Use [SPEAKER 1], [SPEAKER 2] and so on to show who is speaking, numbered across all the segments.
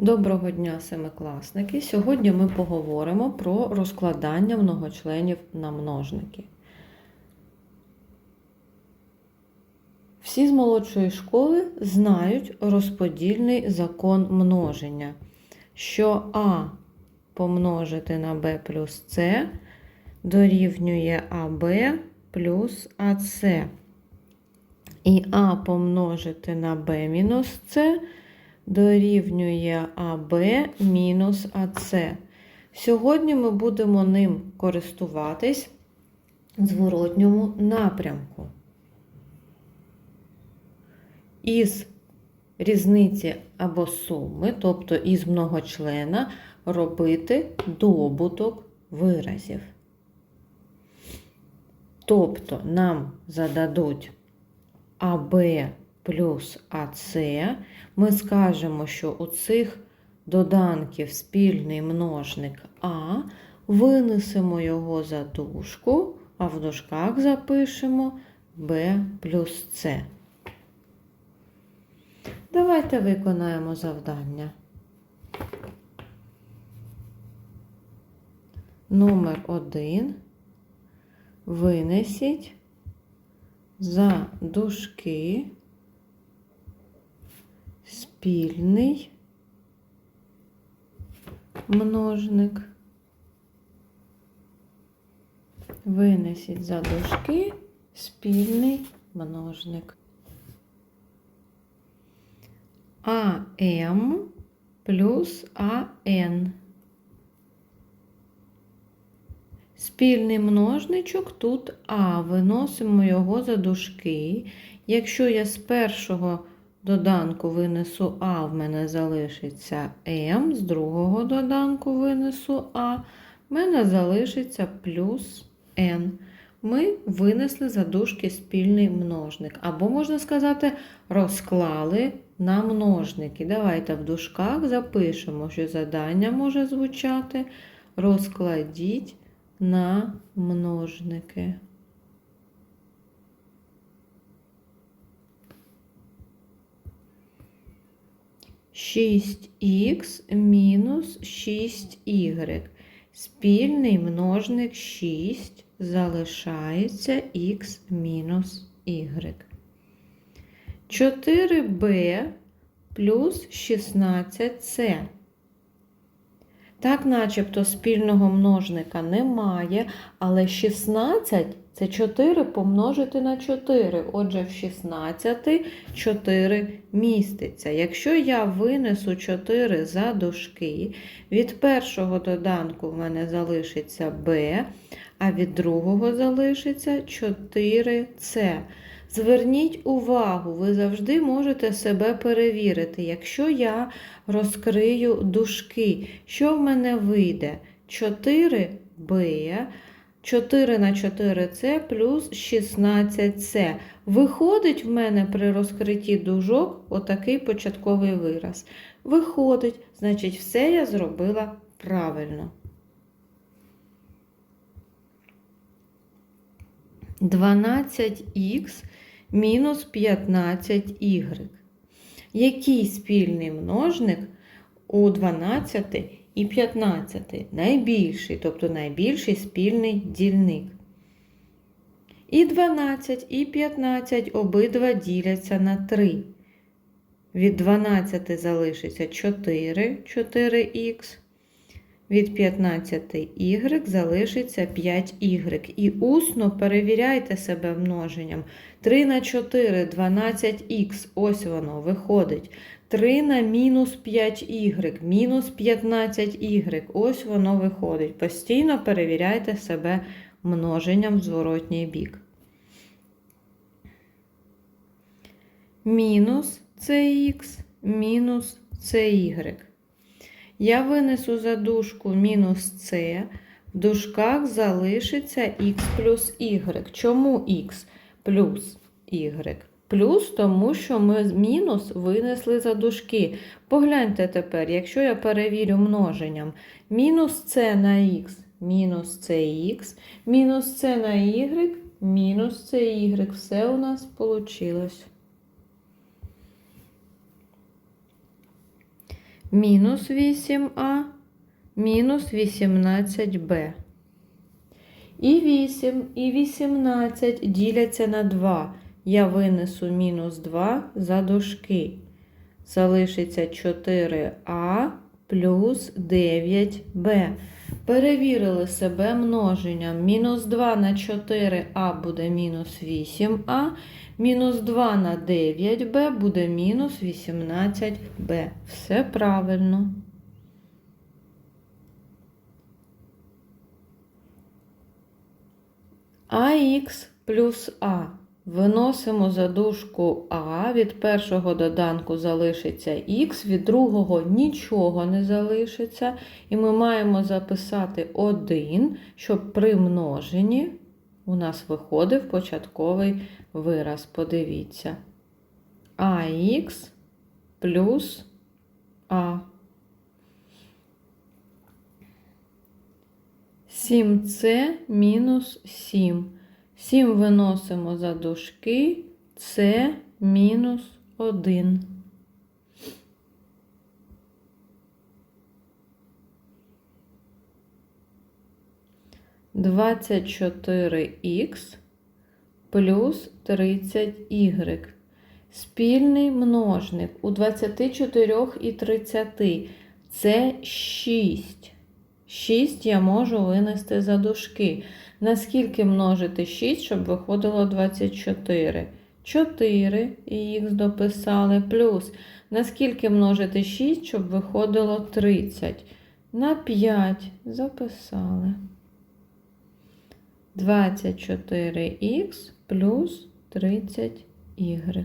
[SPEAKER 1] Доброго дня, семикласники! Сьогодні ми поговоримо про розкладання многочленів на множники. Всі з молодшої школи знають розподільний закон множення, що А помножити на Б плюс С дорівнює АБ плюс АС. І А помножити на Б мінус С дорівнює АБ мінус АС. Сьогодні ми будемо ним користуватись в зворотньому напрямку. Із різниці або суми, тобто із многочлена, робити добуток виразів. Тобто нам зададуть АБ плюс АС, ми скажемо, що у цих доданків спільний множник А, винесемо його за дужку, а в дужках запишемо Б плюс С. Давайте виконаємо завдання. Номер 1. Винесіть за дужки спільний множник. Винесіть за дужки спільний множник. АМ плюс АН. Спільний множничок тут А. Виносимо його за дужки. Якщо я з першого доданку винесу А, в мене залишиться М, з другого доданку винесу А, в мене залишиться плюс N. Ми винесли за дужки спільний множник. Або, можна сказати, розклали на множники. Давайте в дужках запишемо, що задання може звучати розкладіть на множники. Шість х мінус 6y. Спільний множник 6 залишається х мінус y. 4b плюс 16c. Так, начебто спільного множника немає, але 16 це 4 помножити на 4. Отже, в 16 4 міститься. Якщо я винесу 4 за дужки, від першого доданку в мене залишиться b, а від другого залишиться 4c. Зверніть увагу, ви завжди можете себе перевірити. Якщо я розкрию дужки, що в мене вийде? 4b, 4 на 4c плюс 16c. Виходить в мене при розкритті дужок отакий початковий вираз. Виходить, значить, все я зробила правильно. 12х мінус 15y. Який спільний множник у 12 і 15? Найбільший, тобто найбільший спільний дільник. І 12, і 15 обидва діляться на 3. Від 12 залишиться 4, 4х. Від 15 y залишиться 5y. І усно перевіряйте себе множенням. 3 на 4 12х. Ось воно виходить. 3 на мінус 5y, мінус 15y. Ось воно виходить. Постійно перевіряйте себе множенням в зворотній бік. Мінус cx, мінус cy. Я винесу за дужку мінус С, в дужках залишиться х плюс y. Чому х плюс y? Плюс, тому що ми мінус винесли за дужки. Погляньте тепер, якщо я перевірю множенням, мінус С на х, мінус cx, мінус С на y, мінус cy. Все у нас вийшло. мінус 8а, мінус 18b. І 8, і 18 діляться на 2. Я винесу мінус 2 за дужки. Залишиться 4а плюс 9b. Перевірили себе множенням. Мінус 2 на 4а буде мінус 8а. Мінус 2 на 9b буде мінус 18b. Все правильно. АХ плюс А. Виносимо за дужку А, від першого доданку залишиться Х, від другого нічого не залишиться. І ми маємо записати 1, щоб при множенні у нас виходив початковий вираз. Подивіться. АХ плюс А. 7С мінус 7. 7 виносимо за дужки, С мінус 1. Двадцять чотири х плюс тридцять y. Спільний множник у 24 і 30 це 6. 6 я можу винести за дужки. Наскільки множити 6, щоб виходило 24? 4 і х дописали, плюс наскільки множити 6, щоб виходило 30. На 5 записали. 24х плюс 30y.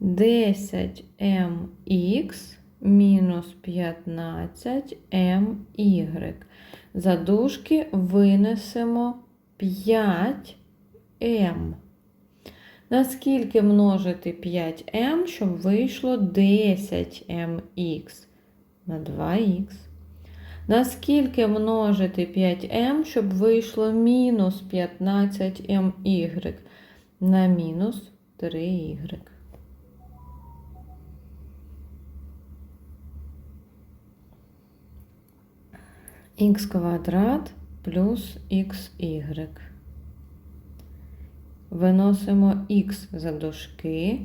[SPEAKER 1] 10mx мінус 15 my. За дужки винесемо 5m. Наскільки множити 5m, щоб вийшло 10mx на 2х. Наскільки множити 5m, щоб вийшло мінус 15my на мінус 3y. Х квадрат плюс xy. Виносимо х за дужки.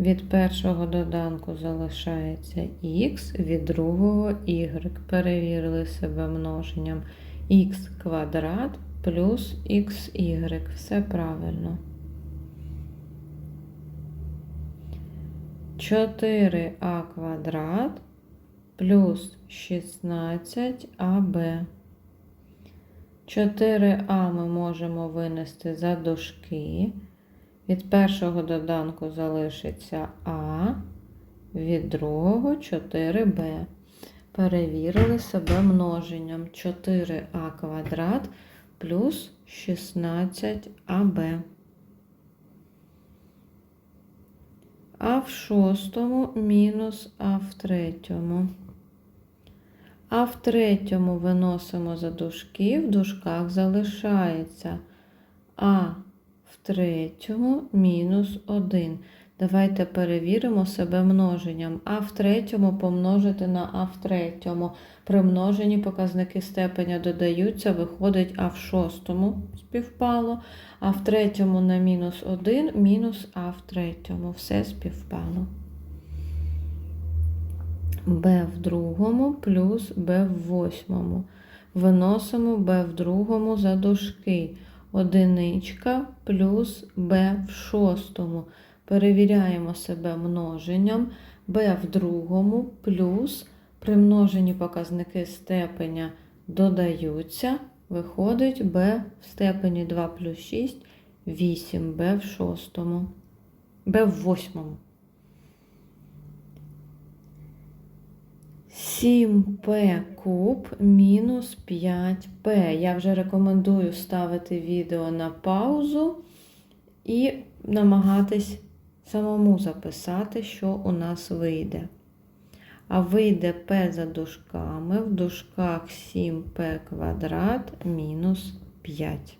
[SPEAKER 1] Від першого доданку залишається х, від другого y. Перевірили себе множенням х квадрат плюс xy. Все правильно. 4а квадрат плюс 16АБ. 4А ми можемо винести за дужки. Від першого доданку залишиться А, від другого 4Б. Перевірили себе множенням 4а квадрат плюс 16АБ. А в шостому мінус А в третьому. А в третьому виносимо за дужки, в дужках залишається А в третьому мінус 1. Давайте перевіримо себе множенням. А в третьому помножити на А в третьому. При множенні показники степеня додаються, виходить А в шостому співпало, а в третьому на мінус 1, мінус А в третьому. Все співпало. Б в другому плюс Б в восьмому. Виносимо Б в другому за дужки. Одиничка плюс Б в шостому. Перевіряємо себе множенням. Б в другому плюс при множенні показники степеня додаються. Виходить Б в степені 2 плюс 6, 8 Б в шостому. Б в восьмому. 7П куб мінус 5П. Я вже рекомендую ставити відео на паузу і намагатись самому записати, що у нас вийде. А вийде П за дужками, в дужках 7П квадрат мінус 5.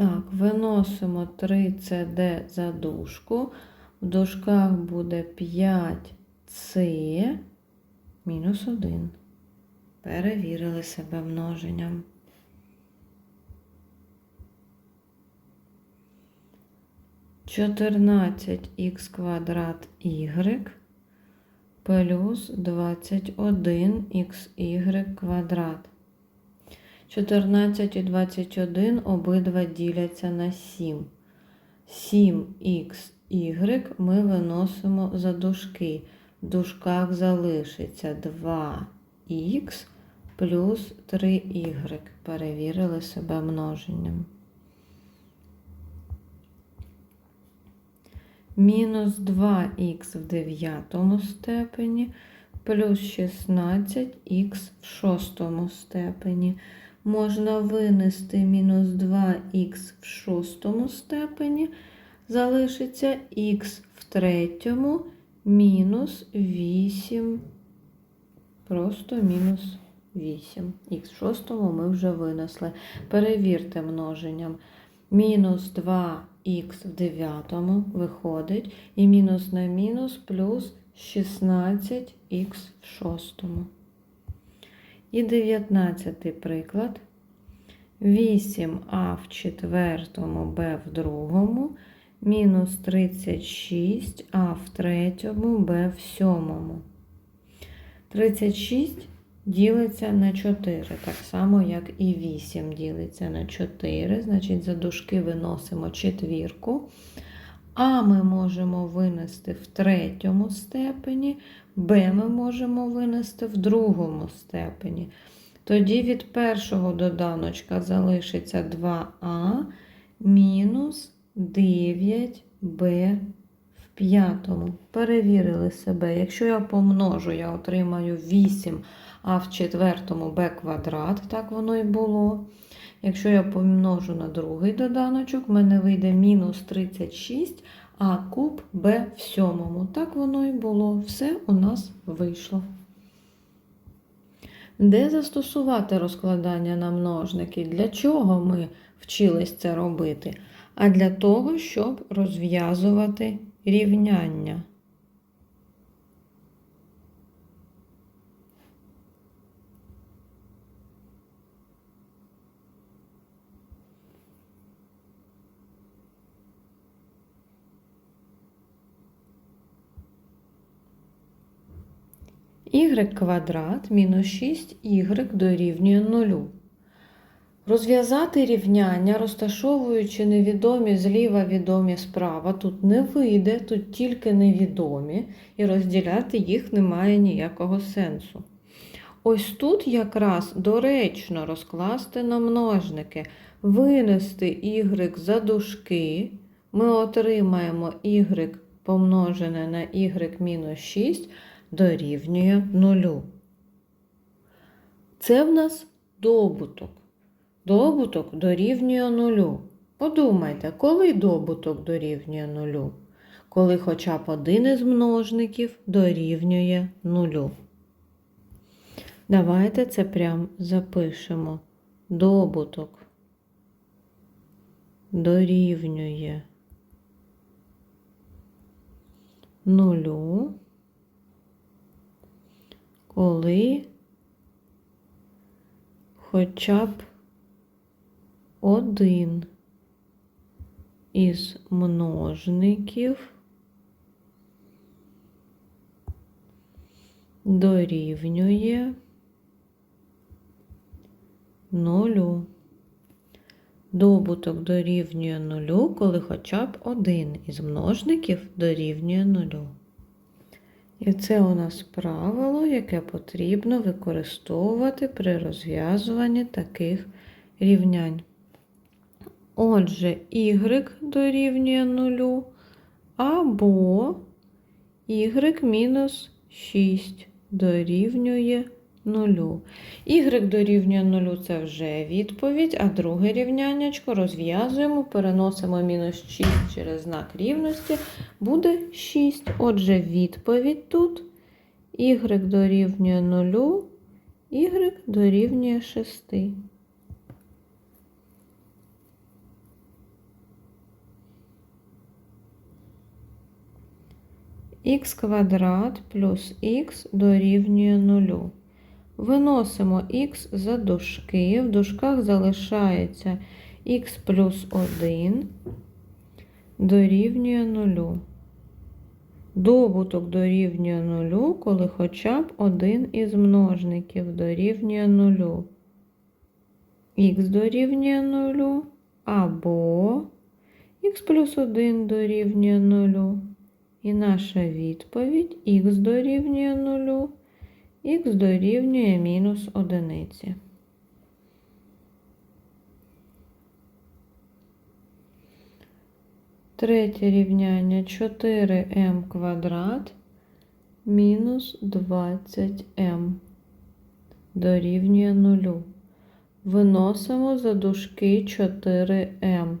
[SPEAKER 1] Так, виносимо 3CD за дужку. В дужках буде 5C мінус 1. Перевірили себе множенням. Чотирнадцять х квадрат y плюс 21 xy квадрат. 14 і 21 обидва діляться на 7. 7xy ми виносимо за дужки. В дужках залишиться 2х плюс 3y. Перевірили себе множенням. Мінус 2х в дев'ятому степені плюс 16х в шостому степені. Можна винести мінус 2х в шостому степені, залишиться х в третьому мінус 8, просто мінус 8. Х в шостому ми вже винесли. Перевірте множенням. Мінус 2х в дев'ятому виходить, і мінус на мінус плюс 16х в шостому. І 19 приклад. 8а в четвертому, b в другому, мінус 36а в третьому, b в сьомому. 36 ділиться на 4, так само, як і 8 ділиться на 4, значить, за дужки виносимо четвірку. А ми можемо винести в третьому степені, Б ми можемо винести в другому степені. Тоді від першого доданочка залишиться 2а мінус 9b в п'ятому. Перевірили себе. Якщо я помножу, я отримаю 8 а в четвертому b квадрат, так воно і було. Якщо я помножу на другий доданочок, в мене вийде мінус 36, а куб Б в сьомому. Так воно і було. Все у нас вийшло. Де застосувати розкладання на множники? Для чого ми вчились це робити? А для того, щоб розв'язувати рівняння. Y квадрат мінус 6y дорівнює 0. Розв'язати рівняння, розташовуючи невідомі зліва відомі справа, тут не вийде, тут тільки невідомі, і розділяти їх немає ніякого сенсу. Ось тут якраз доречно розкласти на множники, винести y за дужки, ми отримаємо y помножене на y мінус 6 дорівнює нулю. Це в нас добуток. Добуток дорівнює нулю. Подумайте, коли добуток дорівнює нулю? Коли хоча б один із множників дорівнює нулю. Давайте це прям запишемо. Добуток дорівнює нулю коли хоча б один із множників дорівнює нулю. Добуток дорівнює нулю, коли хоча б один із множників дорівнює нулю. І це у нас правило, яке потрібно використовувати при розв'язуванні таких рівнянь. Отже, y дорівнює 0 або y мінус 6 дорівнює нулю. Y дорівнює нулю – це вже відповідь, а друге рівняннячко розв'язуємо, переносимо мінус 6 через знак рівності, буде 6. Отже, відповідь тут y дорівнює нулю, y дорівнює 6. Х квадрат плюс х дорівнює нулю. Виносимо х за дужки, в дужках залишається х плюс 1 дорівнює 0. Добуток дорівнює 0, коли хоча б один із множників дорівнює 0. х дорівнює 0 або х плюс 1 дорівнює 0. І наша відповідь х дорівнює 0, х дорівнює мінус 1. Третє рівняння 4m квадрат мінус 20m дорівнює 0. Виносимо за дужки 4m.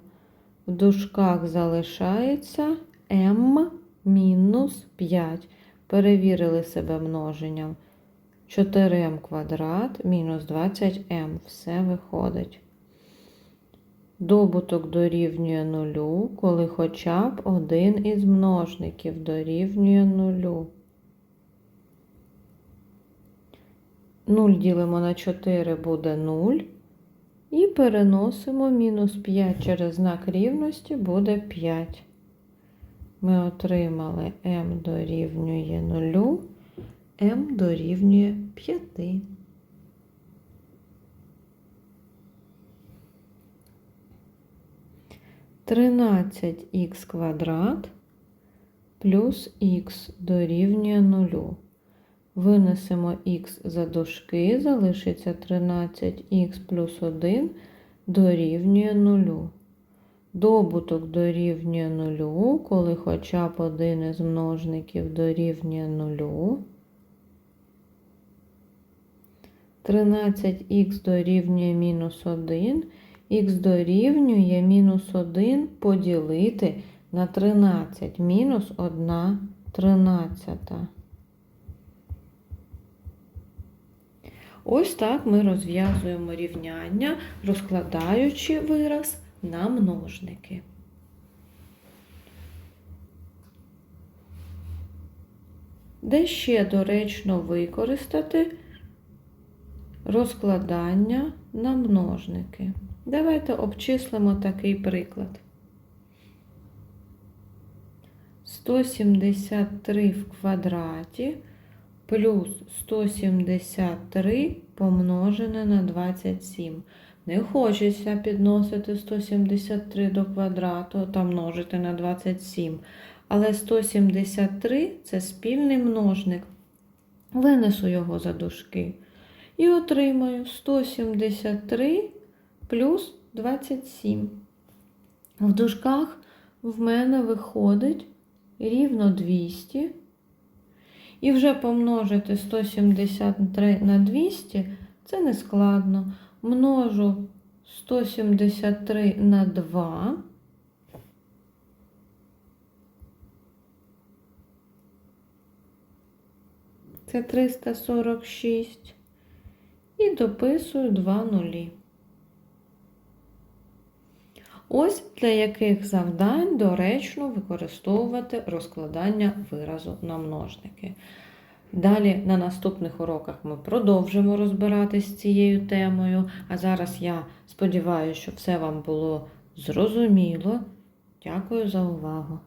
[SPEAKER 1] В дужках залишається m мінус 5. Перевірили себе множенням. 4m квадрат мінус 20m. Все виходить. Добуток дорівнює нулю, коли хоча б один із множників дорівнює нулю. 0 ділимо на 4 буде 0. І переносимо мінус 5 через знак рівності буде 5. Ми отримали m дорівнює 0, m дорівнює 5. Тринадцять х квадрат плюс х дорівнює 0. Винесемо х за дужки, залишиться 13х плюс 1 дорівнює 0. Добуток дорівнює 0, коли хоча б один із множників дорівнює 0. 13х дорівнює мінус 1, х дорівнює мінус 1 поділити на 13, мінус 1 тринадцята. Ось так ми розв'язуємо рівняння, розкладаючи вираз на множники. Де ще доречно використати розкладання на множники? Давайте обчислимо такий приклад. 173 в квадраті плюс 173 помножене на 27. Не хочеться підносити 173 до квадрату та множити на 27. Але 173 це спільний множник. Винесу його за дужки. І отримаю 173 плюс 27. В дужках в мене виходить рівно 200. І вже помножити 173 на 200 це не складно. Множу 173 на 2. Це 346. І дописую 2 нулі. Ось для яких завдань доречно використовувати розкладання виразу на множники. Далі на наступних уроках ми продовжимо розбиратись з цією темою. А зараз я сподіваюся, що все вам було зрозуміло. Дякую за увагу!